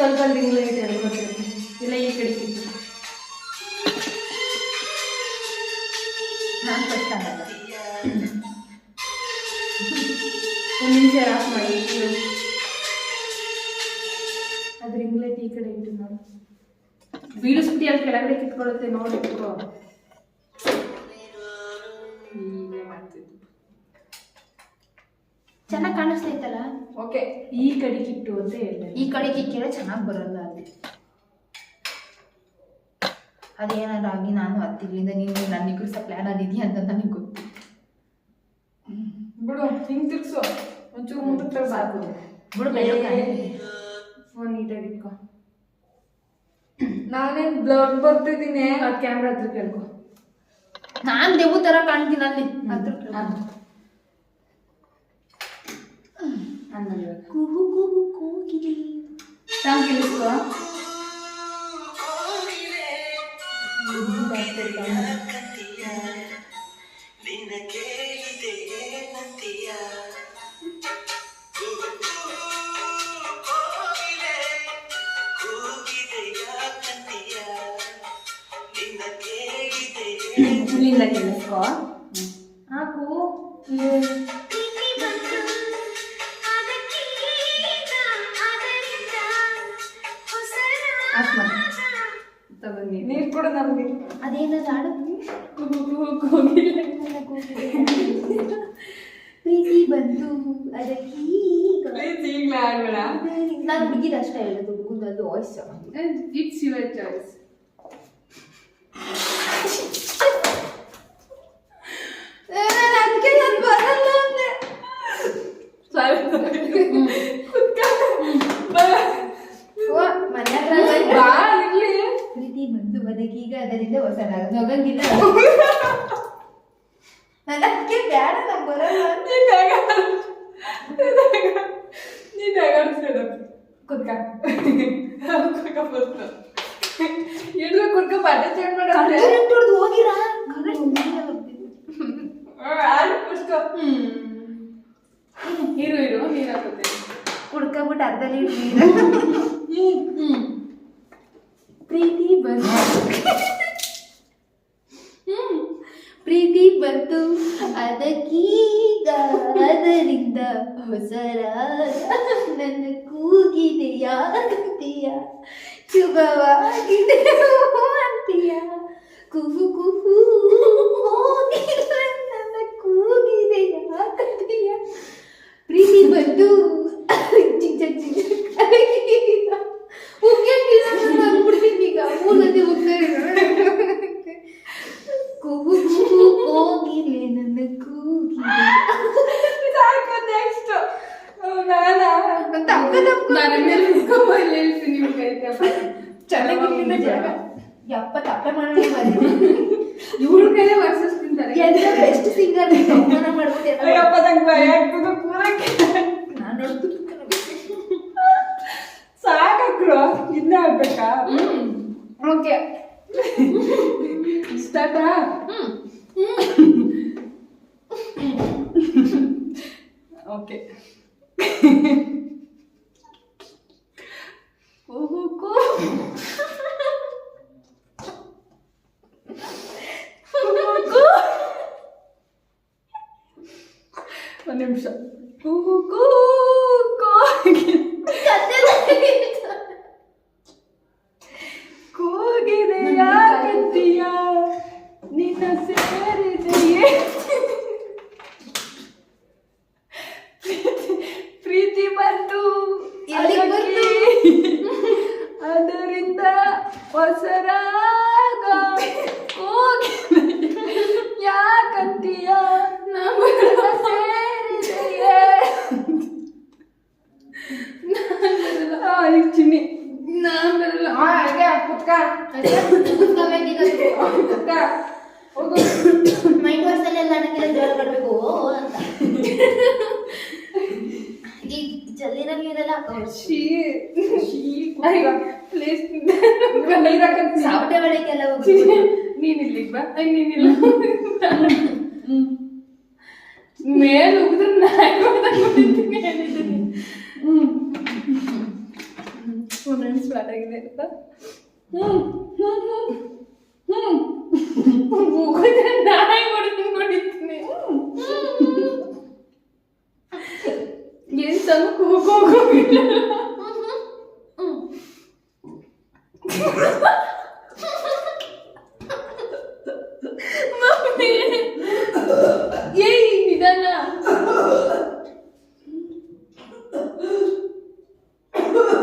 ಸ್ವಲ್ಪ ರಿಂಗ್ಲ ಇಟ್ಟು ಇಲ್ಲ, ಈ ಕಡೆ ಇತ್ತು ನಾನು ಕಷ್ಟ ಒಂದು ನಿಮಿಷ ಆಫ್ ಮಾಡಿ. ಅದ್ರ ಅದು ರಿಂಗ್ಲೈಟ್ ಈ ಕಡೆ ಇಟ್ಟು ನೋಡು. ಬೀಳಿಸ್ಬಿಟ್ಟು ಅಲ್ಲಿ ಕೆಳಗಡೆ ಕಿತ್ಕೊಳ್ಳುತ್ತೆ ನೋಡಿ. ಚೆನ್ನಾಗಿ ಕಾಣಿಸ್ತೈತಲ್ಲ ಓಕೆ ಈ ಕಡೆ ಕಿಟ್ಟು ಅಂತ ಹೇಳಿದೆ ಈ ಕಡೆ ಕಿಕ್ಕಿದ್ರೆ ಚೆನ್ನಾಗಿ ಬರಲ್ಲ ಅಲ್ಲಿ. ಅದೇನಾದ್ರು ಆಗಿ ನಾನು ಹತ್ತಿರ್ಲಿಂದ ನೀನು ನನ್ನ ನಿಗ್ರಿಸೋ ಪ್ಲ್ಯಾನ್ ಅದಿದೆಯಾ ಅಂತ ನನಗೆ ಗೊತ್ತು. ಬಿಡು ಹಿಂಗೆ ತಿರ್ಸು ಒಂಚೂರು ಮುಂದಕ್ಕೆ ಸಾಕು. ಬಿಡು. ಫೋನ್ ನೀಟಾಗಿ ಇಟ್ಕೋ. ನಾನೇನ್ ಬ್ಲರ್ ಬರ್ತಿದ್ದೀನಿ? ಆ ಕ್ಯಾಮ್ರಾ ಹತ್ರ ಕೇಳ್ಕೊ. ನಾನು ದೇವು ತರ ಕಾಣ್ತೀನಿ ಅಲ್ಲಿ. Anladım. Kuhu kuhu kuhu gidi. Tam gelirse o. Kuhu dertleri bana. Linda que les coa. Ah, cool. Yeah. Off ಮಾಡಿ ತಗೊಂಡಿ. ನೀರ್ ಅದೇನೋ ನಮ್ಗೆ ಪ್ರೀತಿ ಬಂತು ಅದಕ್ಕೆ ಈಗ್ಲೇ ಆಡ್ಬೇಡ ನಾನು ಹುಡುಗಿದ ಅಷ್ಟೇ ಹೇಳೋದು ಹುಡುಗದ್ದು ವಾಯ್ಸ್ ಇಟ್ಸ್ ಯುವರ್ ಚಾಯ್ಸ್ ಅದಕ್ಕೆ ನಾನು ಬರಲ್ಲ ಅಂದೆ ಮನೆ ಹತ್ರ ಬಂದ್ರೆ ಬಾ ಇಲ್ಲಿ ಪ್ರೀತಿ ಬಂತು ಅದರಿಂದ ಹೊಸ ನೊಗಂಗಿಲ್ಲ ಅದಕ್ಕೆ ಬೇಡ ನಂಗೆ ಬರಲ್ಲ. ನೀನ್ ಹೇಗಾಡಿಸ್ಬೇಡ ಕುತ್ಕ ಕುತ್ಕ ಬಂತು ಹಿಡಿದು ಕುತ್ಕ ಬಟ್ಟೆ ಚೇಂಜ್ ಮಾಡಂದ್ರೆ ಕರೆಂಟ್ ಹೊಡ್ದು ಹೋಗಿರಾ? ಆಡು ಕುತ್ಕೋ ಇರು ಇರು ನೀರು ಕುಡ್ಕೊಬಿಟ್ಟು ಅರ್ಧ ಲೀಟರ್ ಅದಕ್ಕೀಗ ಅದರಿಂದ ಹೊಸ ರಾಗ ನನ್ನ ಕೂಗಿದೆಯ ಅಂತೀಯ ಶುಭವಾಗಿದೆ ಅಂತೀಯ ಕುಹು ಕುಹು ಕೈತಪ್ಪ ಚೆನ್ನಾಗಿರ್ಲಿಲ್ಲ ಜಾಗ ಯಪ್ಪ ತಪ್ಪ ಮಾಡೋಣ ಇವ್ರ ಕೈಲೇ ವರ್ಸಸ್ ತಿಂತಾರೆ. ಎಲ್ಲ ಬೆಸ್ಟ್ ಸಿಂಗರ್ ಅವಮಾನ ಮಾಡ್ಬಿಟ್ಟು ಅಯ್ಯಪ್ಪ ನಂಗೆ ಭಯ ಆಗ್ತದೆ ಕೂರಕ್ಕೆ. ನಾನು ಸಾಕು ಸಾಕಾಕ್ರು ಇನ್ನ ಆಗ್ಬೇಕಾ? ಓಕೆ. ಸ್ಟಾರ್ಟಾ ಓಕೆ. ಒಂದ್ ನಿಮಿಷ ಕೂಗು ಕೂ ಕೋಗಿಲೆ. ಕೂಗಿದೆ ಯಾಕಂತೀಯ ನಿನ್ನ ಸೇರಿದೆಯೇ ಪ್ರೀತಿ ಬಂತು ಎಲ್ಲಿಗ್ ಅದಕ್ಕೆ ಅದರಿಂದ ಹೊಸರಾಗ ಕೂಗಿದೆ ಯಾಕಂತೀಯ? ನನ್ನ ಸೇರಿದೆಯೇ? ಈಗ ಚಿನ್ನಿ. ನಾನ್ ಬರಲ್ಲ ಆ, ಹಾಗೆ ಕುತ್ಕ. ಕುತ್ಕ ಹೋಗು. ಮೈಂಡ್ ವಾಶ್ ಎಲ್ಲ ನನಗೆಲ್ಲ ಜೋರ್ ಕೊಡ್ಬೇಕು ಅಂತ. ಈಗ ಜಲ್ಲಿನ ನೀರೆಲ್ಲ ಶೀ ಶೀ ಪ್ಲೀಸ್ ಸಾವಟೆ ಒಳಗೆ ಎಲ್ಲ ನೀನ್ ಇಲ್ಲಿಗ್ ಬಾ ನೀನ್ ಇಲ್ಲ ಮೇಲೆ ಉಗಿದ್ರೆ ನಾಯಿ ಮಾತಾಡ್ಬಿಟ್ಟಿದ್ದೀನಿ ಹೇಳಿದ್ದೀನಿ ಸ್ಟೂಡೆಂಟ್ಸ್ ಸ್ಟಾರ್ಟ್ ಆಗಿದೆ ಅಂತ. ಹ್ಮ್ ಹ್ಮ್ ಉಗಿದ್ರೆ ನಾಯಿ ಹೊಡೆದು ನೋಡಿದ್ದೀನಿ ಏನ್ ಸಣ್ಣ ಕೂಗೋಗಿಲ್ಲ